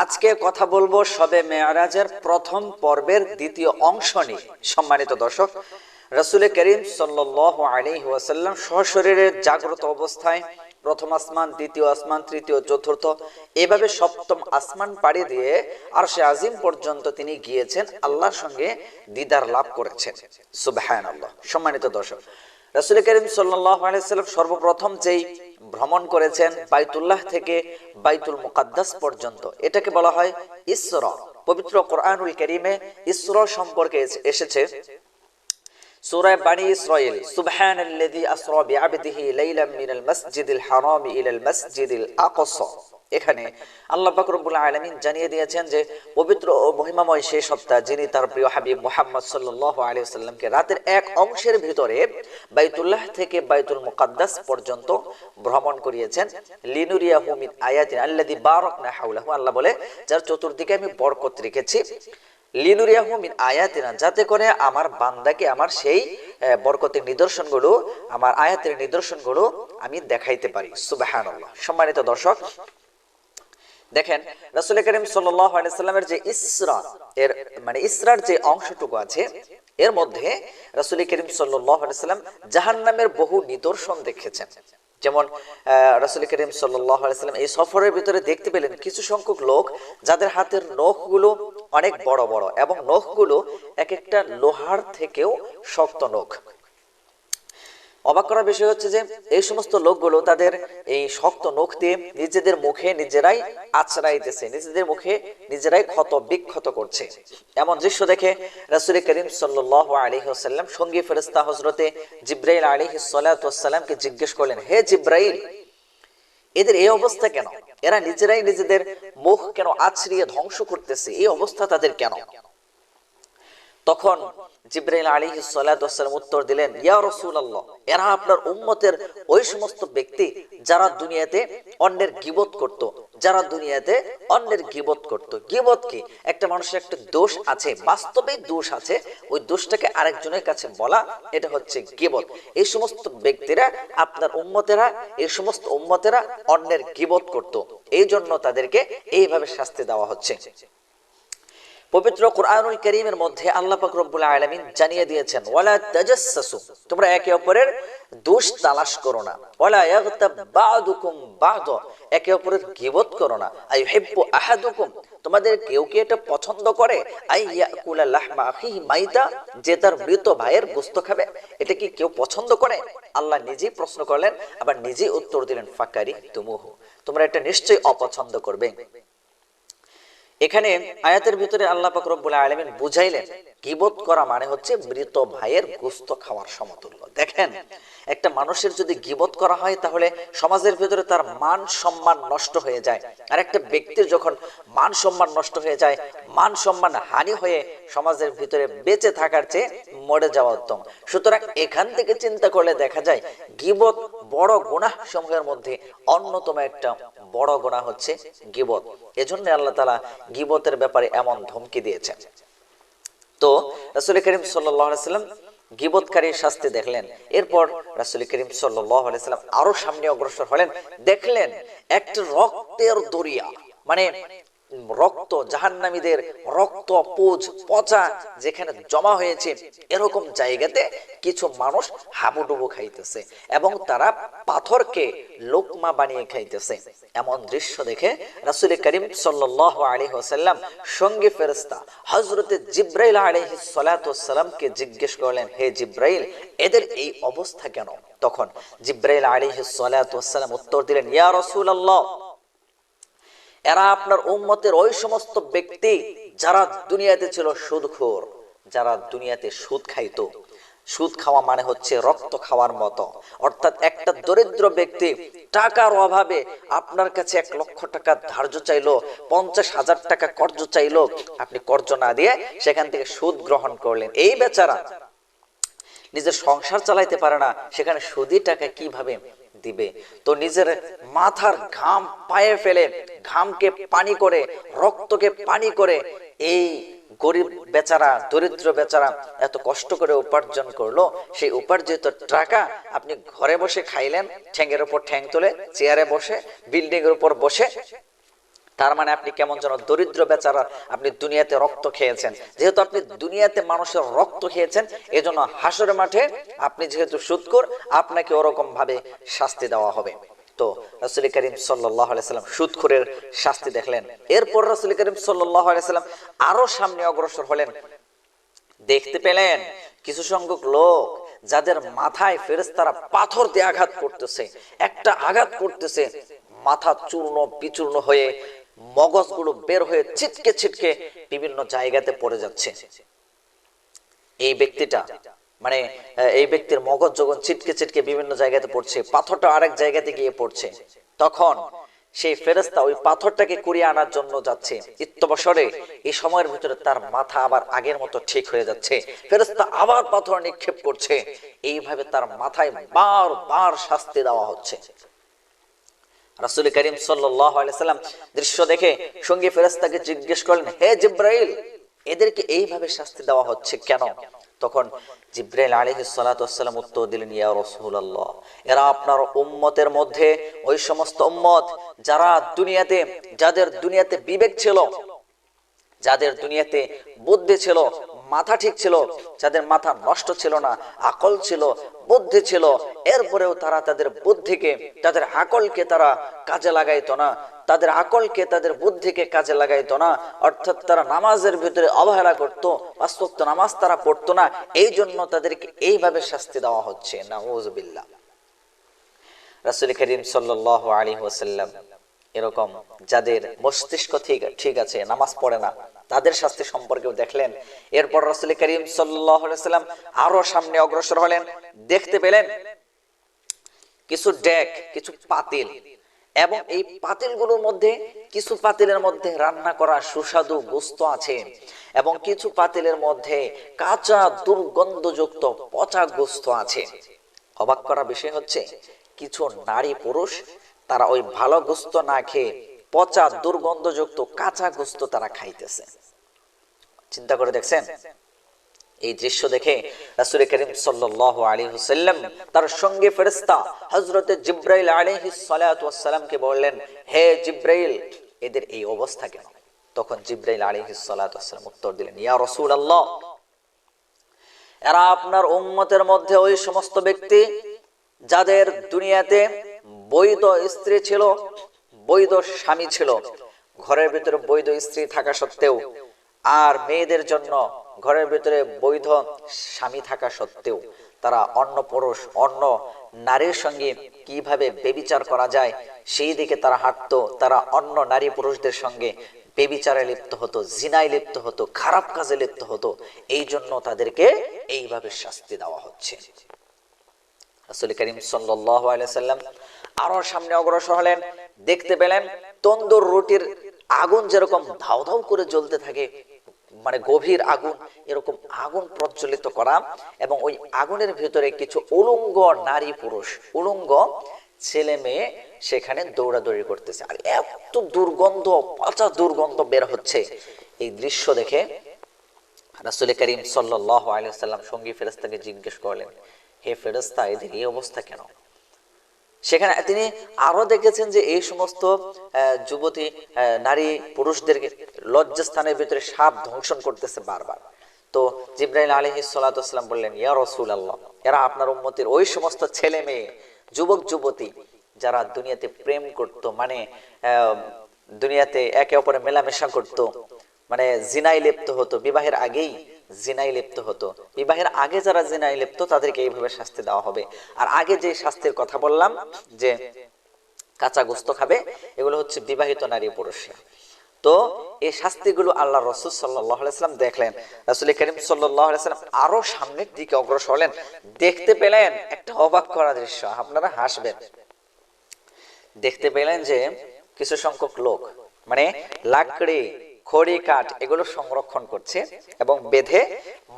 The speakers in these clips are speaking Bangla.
আজকে কথা বলব সবে মেয়ারাজের প্রথম পর্বের দ্বিতীয় অংশ নিয়ে। সম্মানিত দর্শক, রসুল করিম সাল্লাহ আলী ওয়াসাল্লাম সশরীরে জাগ্রত অবস্থায় প্রথম আসমান, দ্বিতীয় আসমান, তৃতীয়, চতুর্থ, এভাবে সপ্তম আসমান পাড়ি দিয়ে আর সে আজিম পর্যন্ত তিনি গিয়েছেন, আল্লাহর সঙ্গে দিদার লাভ করেছেন। আল্লাহ সম্মানিত দর্শক, রসুল করিম সাল্লাম সর্বপ্রথম যেই ভ্রমণ করেছেন বাইতুল্লাহ থেকে বাইতুল মুকাদ্দাস পর্যন্ত। এটাকে বলা হয় ইসর। পবিত্র কোরআনুল করিমে ইসর সম্পর্কে এসেছে। সূরা বানি ইসরাইল সুবহানাল্লাযী আসরা বিআবদিহি লাইলাম মিনাল মাসজিদিল ইলাল মাসজিদিল আকসা। এখানে আল্লাহ রব্বুল জানিয়ে দিয়েছেন যে, পবিত্র ও মহিমাময় সেই যিনি তার প্রিয় হাবিব মুহাম্মদ সাল্লাল্লাহু আলাইহি সাল্লামকে রাতের এক অংশের ভিতরে বাইতুল্লাহ থেকে বাইতুল মুকাদ্দাস পর্যন্ত ভ্রমণ করিয়েছেন। লিনুরিয়াহু মিন আয়াতিন আল্লাযী বারাকনা হাওলাহু। আল্লাহ বলে, যার চতুর্দিকে আমি বরকত রেখেছি। লিনুরিয়াহু মিন আয়াতিনা, যাতে করে আমার বান্দাকে আমার সেই বরকতের নিদর্শনগুলো, আমার আয়াতের নিদর্শনগুলো আমি দেখাইতে পারি। সুবাহানাল্লাহ। সম্মানিত দর্শক, দেখেন, রাসুল করিম সাল্লামের যে ইসরা, এর মানে ইসরার যে অংশটুকু আছে, এর মধ্যে রাসুল করিম সাল্লাম জাহান নামের বহু নিদর্শন দেখেছেন। যেমন রাসুল করিম সাল্লাম এই সফরের ভিতরে দেখতে পেলেন কিছু সংখ্যক লোক যাদের হাতের নখগুলো অনেক বড় বড় এবং নখগুলো এক একটা লোহার থেকেও শক্ত নখ। অবাক করার বিষয় হচ্ছে যে এই সমস্ত লোকগুলো তাদের এই শক্ত নখ দিয়ে নিজেদের মুখে নিজেরাই আছড়াইতেছে, নিজেদের মুখে নিজেরাই ক্ষত বিক্ষত করছে। এমন দৃশ্য দেখে রাসুল করিম সাল্লাহ আলহিহাল্লাম সঙ্গী ফেরস্তা হজরতে জিব্রাইল আলী সাল্লাতামকে জিজ্ঞেস করলেন, হে জিব্রাইল, এদের এই অবস্থা কেন? এরা নিজেরাই নিজেদের মুখ কেন আছড়িয়ে ধ্বংস করতেছে? এই অবস্থা তাদের কেন? তখন জিব্রাইল আলী সাল্লাম উত্তর দিলেন, ইয়া রসুল্লাহ এরা আপনার উম্মতের ওই সমস্ত ব্যক্তি যারা দুনিয়াতে অন্যের গিবত করত, যারা দুনিয়াতে অন্যের গিবত করত। গিবত কি? একটা মানুষের একটা দোষ আছে বাস্তবে দোষ আছে, ওই দোষটাকে আরেকজনের কাছে বলা, এটা হচ্ছে গিবত। এই সমস্ত ব্যক্তিরা, আপনার উম্মতেরা, এই সমস্ত উম্মতেরা অন্যের গিবত করত। এই জন্য তাদেরকে এইভাবে শাস্তি দেওয়া হচ্ছে। পবিত্র কোরআনুল করিমের মধ্যে আল্লাহ পাক রব্বুল আলামিন জানিয়ে দিয়েছেন, ওয়ালা তাজাসসু তোমরা একে অপরের দোষ তালাশ করো না। ওয়ালা ইয়াগতাব বা'দুকুম বা'দ, একে অপরের গীবত করো না। আইহিব্বু আহাদুকুম, তোমাদের কেউ কি এটা পছন্দ করে? আই ইয়াকুলা লাহমা আখিহি মাইতা, যে তার মৃত ভাইয়ের গোশত খাবে। এটা কি কেউ পছন্দ করে? আল্লাহ নিজেই প্রশ্ন করলেন, আবার নিজেই উত্তর দিলেন ফাকারি তুমুহু তোমরা এটা নিশ্চয়ই অপছন্দ করবে। এখানে আয়াতের ভিতরে আল্লাহ পাক রব্বুল আলামিন বুঝাইলেন, গিবত করা মানে হচ্ছে মৃত ভাইয়ের গোস্ত খাওয়ার সমতুল্য। দেখেন, একটা মানুষের যদি গিবত করা হয় তাহলে সমাজের ভিতরে তার মান সম্মান নষ্ট হয়ে যায়। আর একটা ব্যক্তির যখন মান সম্মান নষ্ট হয়ে যায়, মান সম্মান হানি হয়ে সমাজের ভিতরে বেঁচে থাকার চেয়ে মরে যাওয়া উত্তম। সুতরাং এখান থেকে চিন্তা করলে দেখা যায়, গিবত বড় গুনাহ সমূহের মধ্যে অন্যতম একটা বড় গোনা হচ্ছে গিবত। এজন্য আল্লাহ তালা গিবতের ব্যাপারে এমন ধমকি দিয়েছেন। তো রাসুল করিম সাল্লাম গিবতকারীর শাস্তি দেখলেন। এরপর রাসুল করিম সাল্লাম আরও সামনে অগ্রসর হলেন। দেখলেন একটা রক্তের দরিয়া মানে রক্ত, জাহান্নামীদের রক্ত, পুজ, পচা যেখানে জমা হয়েছে, এরকম জায়গাতে কিছু মানুষ হাবুডুবু খাইতেছে এবং তারা পাথরকে লোকমা বানিয়ে খাইতেছে। এমন দৃশ্য দেখে রাসুল করিম সাল্লাহ আলী হোসাল্লাম সঙ্গে ফেরস্তা হজরতে জিব্রাইল আলহি সালাতামকে জিজ্ঞেস করলেন, হে জিব্রাইল, এদের এই অবস্থা কেন? তখন জিব্রাইল আলহি সালাতাম উত্তর দিলেন, ইয়া রসুল আল্লাহ এরা আপনার উম্মতের ওই সমস্ত ব্যক্তি যারা দুনিয়াতে ছিল সুদখোর, যারা দুনিয়াতে সুদ খাইতো। সুদ খাওয়া মানে হচ্ছে রক্ত খাওয়ার মতো। অর্থাৎ একটা দরিদ্র ব্যক্তি টাকার অভাবে আপনার কাছে এক লক্ষ টাকা ধার্য চাইলো, পঞ্চাশ হাজার টাকা কর্জ চাইলো, আপনি কর্জ না দিয়ে সেখান থেকে সুদ গ্রহণ করলেন। এই বেচারা নিজের সংসার চালাইতে পারে না, সেখানে সুদি টাকা কীভাবে দিবে। তো নিজের মাথার ঘাম পায়ে ফেলে ঘামকে পানি করে, রক্তকে পানি করে এই গরিব বেচারা, দরিদ্র বেচারা এত কষ্ট করে উপার্জন করল। সেই উপার্জিত টাকা আপনি ঘরে বসে খাইলেন ঠ্যাঙ্গের উপর ঠ্যাং তুলে, চেয়ারে বসে বিল্ডিং এর উপর বসে তার মানে আপনি কেমন যেন দরিদ্র বেচারা, আপনি দুনিয়াতে রক্ত খেয়েছেন। যেহেতু আপনি দুনিয়াতে মানুষের রক্ত খেয়েছেন, এজন্য হাসরের মাঠে আপনি যেহেতু সুদকর আপনাকে ওরকম ভাবে শাস্তি দেওয়া হবে। তো রসুল করিম সাল্লাম শাস্তি দেখলেন। এরপর রসুল করিম সাল্লাম আরও সামনে অগ্রসর হলেন। দেখতে পেলেন কিছু সংখ্যক লোক, যাদের মাথায় ফেরেস্তারা পাথর দিয়ে আঘাত করতেছে। একটা আঘাত করতেছে, মাথা চূর্ণ বিচূর্ণ হয়ে মগজগুলো বের হয়ে ছিটকে ছিটকে বিভিন্ন জায়গাতে পড়ে যাচ্ছে। এই ব্যক্তিটা মানে এই ব্যক্তির মগজ যখন ছিটকে ছিটকে বিভিন্ন জায়গাতে পড়ছে, পাথরটা আরেক জায়গাতে গিয়ে পড়ছে, তখন সেই ফেরেস্তা ওই পাথরটাকে কুড়িয়ে আনার জন্য যাচ্ছে। ইত্যবসরে এই সময়ের ভিতরে তার মাথা আবার আগের মতো ঠিক হয়ে যাচ্ছে। ফেরেস্তা আবার পাথর নিক্ষেপ করছে। এইভাবে তার মাথায় বার বার শাস্তি দেওয়া হচ্ছে। রাসুল করিম সাল্লাম দৃশ্য দেখে সঙ্গী ফেরেস্তাকে জিজ্ঞেস করলেন, হে জিব্রাইল, এদেরকে এইভাবে শাস্তি দেওয়া হচ্ছে কেন? তখন জিব্রাইল আলাইহিস সালাম উত্তর দিলেন, ইয়া রাসূলুল্লাহ, এরা আপনার উম্মতের মধ্যে ওই সমস্ত উম্মত যারা দুনিয়াতে, যাদের দুনিয়াতে বিবেক ছিল, যাদের দুনিয়াতে বুদ্ধি ছিল মাথা ঠিক ছিল, যাদের মাথা নষ্ট ছিল না, আকল ছিল, বুদ্ধি ছিল, এরপরেও তারা তাদের বুদ্ধিকে, তাদের আকলকে তারা কাজে লাগাইতো না। তাদের আকলকে তাদের বুদ্ধিকে কাজে লাগাইতো না। অর্থাৎ তারা নামাজের ভিতরে অবহেলা করতো বাস্তব নামাজ তারা পড়তো না। এই জন্য তাদেরকে এইভাবে শাস্তি দেওয়া হচ্ছে। নাউজুবিল্লাহ। রাসুল করিম সাল্লাহ আলী ওসাল্লাম এরকম যাদের মস্তিষ্ক ঠিক ঠিক আছে, নামাজ পড়ে না, তাদের শাস্তি সম্পর্কেও দেখলেন। এরপর রাসুল করিম সাল্লাম আরও সামনে অগ্রসর হলেন। দেখতে পেলেন কিছু ডেক, কিছু পাতিল, এবং এই পাতিলগুলোর মধ্যে কিছু পাতিলের মধ্যে রান্না করা সুস্বাদু গোস্ত আছে, এবং কিছু পাতিলের মধ্যে কাঁচা দুর্গন্ধযুক্ত পচা গোস্ত আছে। অবাক করা বিষয় হচ্ছে, কিছু নারী পুরুষ তারা ওই ভালো গোস্ত না খেয়ে পচা দুর্গন্ধযুক্ত কাঁচা গোস্ত তারা খাইতেছে। চিন্তা করে দেখছেন? এই দৃশ্য দেখে রাসূল করিম সাল্লাল্লাহু আলাইহি ওয়াসাল্লাম তার সঙ্গে ফেরেশতা হযরত জিবরাইল আলাইহিস সালাতু ওয়াসসালামকে বললেন, হে জিবরাইল, এদের এই অবস্থা কেন? তখন জিবরাইল সালাতু ওয়াসসালাম উত্তর দিলেন, ইয়া রাসূলুল্লাহ, এরা আপনার উম্মতের মধ্যে ওই সমস্ত ব্যক্তি যাদের দুনিয়াতে বৈধ স্ত্রী ছিল, বৈধ স্বামী ছিল। ঘরের ভিতরে বৈধ স্ত্রী থাকা সত্ত্বেও আর মেয়েদের জন্য ঘরের ভিতরে বৈধ স্বামী থাকা সত্ত্বেও তারা অন্য পুরুষ, অন্য নারীর সঙ্গে কীভাবে বেবিচার করা যায়, সেই দিকে তারা হাঁটতো। তারা অন্য নারী পুরুষদের সঙ্গে বেবিচারে লিপ্ত হতো, জিনায় লিপ্ত হতো, খারাপ কাজে লিপ্ত হতো। এই জন্য তাদেরকে এইভাবে শাস্তি দেওয়া হচ্ছে। রাসূল করিম সাল্লাল্লাহু আলাইহি সাল্লাম আরও সামনে অগ্রসর হলেন। দেখতে পেলেন তন্দুর রুটির আগুন যেরকম ধাউ ধাউ করে জ্বলতে থাকে মানে গভীর আগুন, এরকম আগুন প্রজ্বলিত করা এবং ওই আগুনের ভিতরে কিছু উলঙ্গ নারী পুরুষ, উলঙ্গ ছেলে মেয়ে সেখানে দৌড়াদৌড়ি করতেছে। আর এত দুর্গন্ধ পচা দুর্গন্ধ বের হচ্ছে। এই দৃশ্য দেখে রাসুল করিম সাল্লাহ আলিয়াল্লাম সঙ্গী ফেরেস্তাকে জিজ্ঞেস করলেন হে ফেরেস্তা এদের এই অবস্থা কেন? সেখানে তিনি আরও দেখেছেন যে এই সমস্ত যুবতী নারী পুরুষদেরকে লজ্জাস্থানের ভিতরে সাপ ধ্বংসন করতেছে বারবার। তো জিব্রাইল আলহি সাল্লাম বললেন, ইয়া রসুল আল্লাহ এরা আপনার উম্মতির ওই সমস্ত ছেলে মেয়ে, যুবক, যুবতী, যারা দুনিয়াতে প্রেম করত মানে দুনিয়াতে একে অপরে মেলামেশা করত মানে জিনাই লিপ্ত হতো, বিবাহের আগেই জিনাই লিপ্ত হতো। বিবাহের আগে যারা জিনাই লিপ্ত, তাদেরকে এইভাবে শাস্তি দেওয়া হবে। আর আগে যে শাস্তির কথা বললাম, যে কাঁচা গোস্ত খাবে, এগুলো হচ্ছে বিবাহিত নারী পুরুষরা। তো এই শাস্তিগুলো আল্লাহ রসুল সাল্লাম দেখলেন। রাসুল করিম সাল্লাম আরও সামনের দিকে অগ্রসর হলেন। দেখতে পেলেন একটা অবাক করা দৃশ্য, আপনারা হাসবেন। দেখতে পেলেন যে কিছু সংখ্যক লোক মানে লাকড়ি খড়ি, কাঠ এগুলো সংরক্ষণ করছে এবং বেঁধে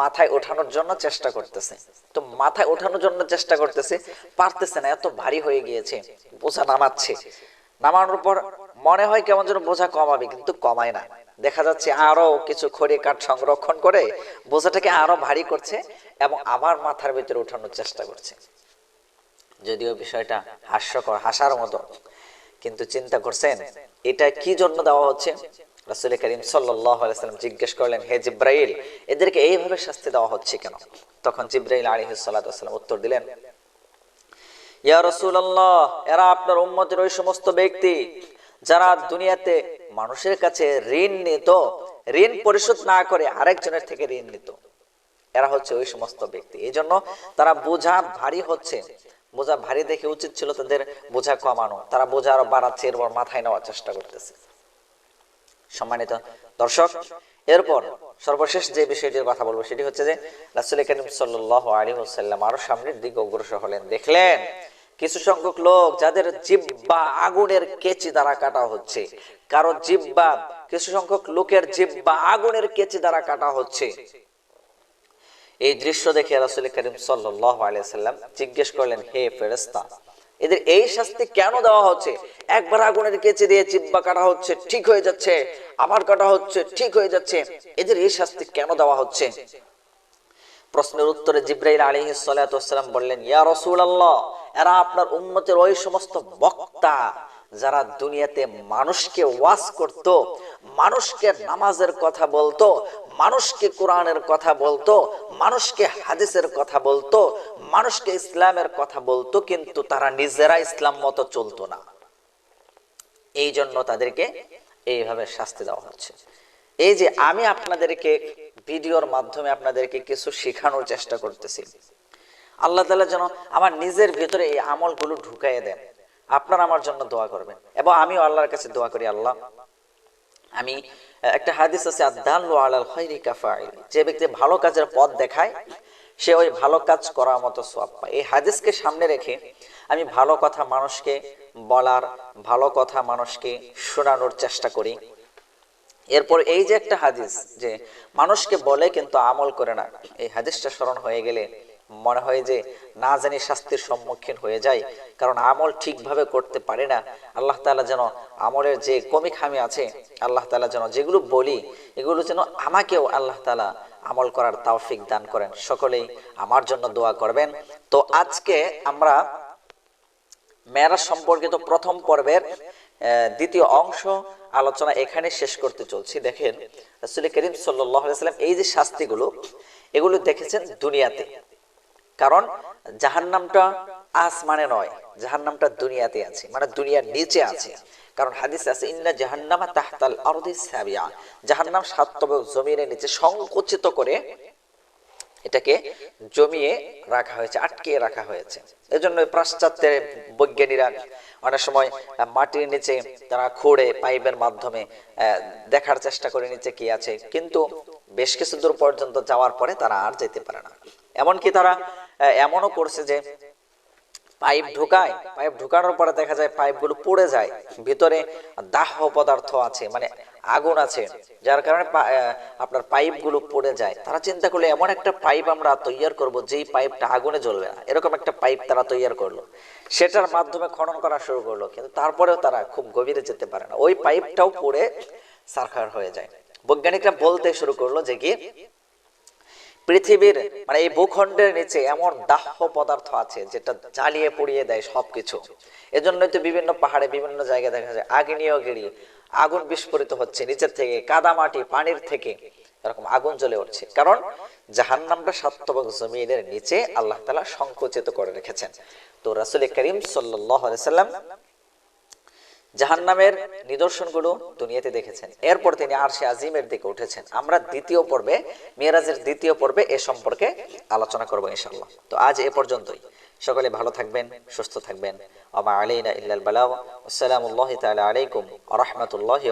মাথায় ওঠানোর জন্য চেষ্টা করতেছে। তো মাথায় ওঠানোর জন্য চেষ্টা করতেছে, পারতেছে না, এত ভারী হয়ে গিয়েছে, বোঝা নামাচ্ছে। নামানোর পর মনে হয় কেমন যেন বোঝা কমাবে, কিন্তু কমায় না। দেখা যাচ্ছে আরও কিছু খড়ি, কাঠ সংরক্ষণ করে বোঝাটাকে আরও ভারী করছে এবং আবার মাথার ভিতরে ওঠানোর চেষ্টা করছে। যদিও বিষয়টা হাস্যকর, হাসার মতো, কিন্তু চিন্তা করছেন, এটা কি জন্য দেওয়া হচ্ছে? রাসুল করিম সাল্লাম জিজ্ঞেস করলেন, হে জিব্রাইল, এদেরকে এইভাবে শাস্তি দেওয়া হচ্ছে কেন? তখন জিব্রাইল আলী সাল্লাম উত্তর দিলেন, ইয়া রসুল্লাহ এরা আপনার উম্মতের ওই সমস্ত ব্যক্তি যারা দুনিয়াতে মানুষের কাছে ঋণ নিত, ঋণ পরিশোধ না করে আরেকজনের থেকে ঋণ নিত। এরা হচ্ছে ওই সমস্ত ব্যক্তি। এই জন্য তারা বোঝা ভারী হচ্ছে। বোঝা ভারী দেখে উচিত ছিল তাদের বোঝা কমানো। তারা বোঝা আরও বাড়াচ্ছে, এরপর মাথায় নেওয়ার চেষ্টা করতেছে। সম্মানিত দর্শক, এরপর সর্বশেষ যে বিষয়টির কথা বলব সেটি হচ্ছে যে রাসুল করিম সাল্লাহ আলী হোসাল্লাম আরও সামনের দিকে অগ্রসর হলেন। দেখলেন, কিছু সংখ্যক লোক যাদের জিব্বা আগুনের কেচি দ্বারা কাটা হচ্ছে, কারও জিব্বা কিছু সংখ্যক লোকের জিব্বা আগুনের কেচি দ্বারা কাটা হচ্ছে। এই দৃশ্য দেখে রাসুল করিম সাল্লাহ আলিয়াল্লাম জিজ্ঞেস করলেন, হে ফেরেস্তা এদের এই শাস্তি কেন দেওয়া হচ্ছে? একবার আগুনের কেচে দিয়ে চিব্বা কাটা হচ্ছে, ঠিক হয়ে যাচ্ছে। আবার কাটা হচ্ছে, ঠিক হয়ে যাচ্ছে। এদের এই শাস্তি কেন দেওয়া হচ্ছে? প্রশ্নের উত্তরে জিব্রাইল আলী সালাম বললেন, ইয়া রসুল আল্লাহ এরা আপনার উন্মতের ওই সমস্ত বক্তা যারা দুনিয়াতে মানুষকে ওয়াজ করত মানুষকে নামাজের কথা বলতো, মানুষকে কোরআনের কথা বলতো, মানুষকে হাদিসের কথা বলতো, মানুষকে ইসলামের কথা বলতো, কিন্তু তারা নিজেরা ইসলাম মতো চলতো না। এই জন্য তাদেরকে এইভাবে শাস্তি দেওয়া হচ্ছে। এই যে আমি আপনাদেরকে ভিডিওর মাধ্যমে আপনাদেরকে কিছু শেখানোর চেষ্টা করতেছি। আল্লাহ তালা যেন আমার নিজের ভেতরে এই আমলগুলো ঢুকাইয়ে দেন। আপনারা আমার জন্য দোয়া করবেন। এবং আমিও আল্লাহর কাছে দোয়া করি, আল্লাহ আমি একটা হাদিস আছে আদাল্লু আলাল খৈরি কাফাইল। যে ব্যক্তি ভালো কাজের পথ দেখায়, সে ওই ভালো কাজ করার মতো সব পায়। এই হাদিসকে সামনে রেখে আমি ভালো কথা মানুষকে বলার, ভালো কথা মানুষকে শোনানোর চেষ্টা করি। এরপর এই যে একটা হাদিস, যে মানুষকে বলে কিন্তু আমল করে না। এই হাদিসটা স্মরণ হয়ে গেলে মনে হয় যে না জানি শাস্তির সম্মুখীন হয়ে যায় কারণ আমল ঠিকভাবে করতে পারে না। আল্লাহ তালা যেন আমলের যে কমি খামি আছে, আল্লাহ তালা যেন যেগুলো বলি, এগুলো যেন আমাকেও আল্লাহ তালা আমল করার তাওফিক দান করেন। সকলেই আমার জন্য দোয়া করবেন। তো আজকে আমরা মেয়েরাজ সম্পর্কিত প্রথম পর্বের দ্বিতীয় অংশ আলোচনা এখানে শেষ করতে চলছি। দেখেন, রসুল করিম সাল্লাম এই যে শাস্তিগুলো, এগুলো দেখেছেন দুনিয়াতে। কারণ জাহান নামটা আসমানে নয় জাহান নামটা দুনিয়াতে আছে মানে দুনিয়ার নিচে আছে। কারণ হাদিস আছে, ইন্না জাহান্নামা তাহতাল আরদি সাবিয়া জাহান্নাম সাততম জমিনের নিচে সংকুচিত করে এটাকে জমিয়ে রাখা হয়েছে, আটকিয়ে রাখা হয়েছে। এজন্য পাশ্চাত্যের বৈজ্ঞানীরা অনেক সময় মাটির নিচে তারা খুঁড়ে পাইপের মাধ্যমে দেখার চেষ্টা করে নিচে কি আছে। কিন্তু বেশ কিছু দূর পর্যন্ত যাওয়ার পরে তারা আর যেতে পারে না। এমনকি তারা এমনও করছে যে পাইপ ঢুকায়, পাইপ ঢুকানোর পরে দেখা যায় পাইপগুলো পড়ে যায়, ভিতরে দাহ পদার্থ আছে মানে আগুন আছে, যার কারণে আপনার পাইপগুলো পড়ে যায়। তারা চিন্তা করলে, এমন একটা পাইপ আমরা তৈরি করব যেই পাইপটা আগুনে জ্বলবে না। এরকম একটা পাইপ তারা তৈরি করল। সেটার মাধ্যমে খনন করা শুরু করল, কিন্তু তারপরেও তারা খুব গভীরে যেতে পারে না। ওই পাইপটাও পড়ে সারখার হয়ে যায়। বৈজ্ঞানিকরা বলতে শুরু করল যে কি পৃথিবীর মানে এই ভূখণ্ডের নিচে এমন দাহ পদার্থ আছে যেটা জ্বালিয়ে পুড়িয়ে দেয় সবকিছু। এজন্যই তো বিভিন্ন পাহাড়ে, বিভিন্ন জায়গায় দেখা যায় আগ্নেয়গিরি আগুন বিস্ফোরিত হচ্ছে নিচের থেকে, কাদা মাটি, পানির থেকে, এরকম আগুন জ্বলে উঠছে। কারণ জাহান নামটা সাতবক জমিনের নিচে আল্লাহ তালা সংকুচিত করে রেখেছেন। তো রাসুল করিম সাল্লাম জাহান নামের নিদর্শনগুলো দুনিয়াতে দেখেছেন। এরপর তিনি আর সে আজিমের দিকে উঠেছেন। আমরা দ্বিতীয় পর্বে মেয়েরাজের দ্বিতীয় পর্বে এ সম্পর্কে আলোচনা করব ইনশাল্লাহ তো আজ এ পর্যন্তই। সকলে ভালো থাকবেন, সুস্থ থাকবেন। আমা আলাইনা ইল্লাল বালাও আসসালামু আলাইকুম রহমতুল্লাহ